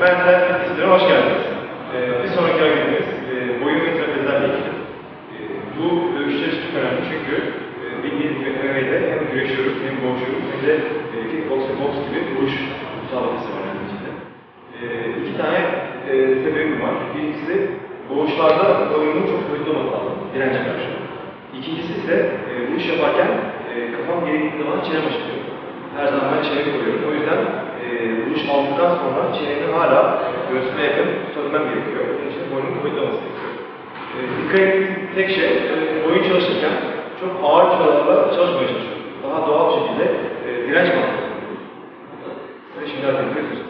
sizlere hoş geldiniz. Ee, bir sonraki hareketimiz e, boyun ve trapezlerle ilgili. E, bu dövüşler çok önemli çünkü e, bildiğiniz gibi MMA'de hem güreşiyoruz hem boğuşuyoruz hem de e, kickbox ve boks gibi vuruş müsabakası var yani içinde. E, iki tane e, sebebim var. Birincisi boğuşlarda boyunun çok kuvvetli olması lazım dirence karşı. İkincisi ise e, vuruş yaparken e, kafam geri gittiği zaman çenem açılıyor. Her zaman ben çene koyuyorum aldıktan sonra çeneni hala göğsüne yakın tutabilmem gerekiyor. Bunun için boynun kuvvetli olması gerekiyor. E, dikkat ettiğim tek şey, e, boyun çalışırken çok ağır kilolarla çalışmaya çalışıyorum. Daha doğal bir şekilde e, direnç mantığı. Size şimdi artık görüşürüz.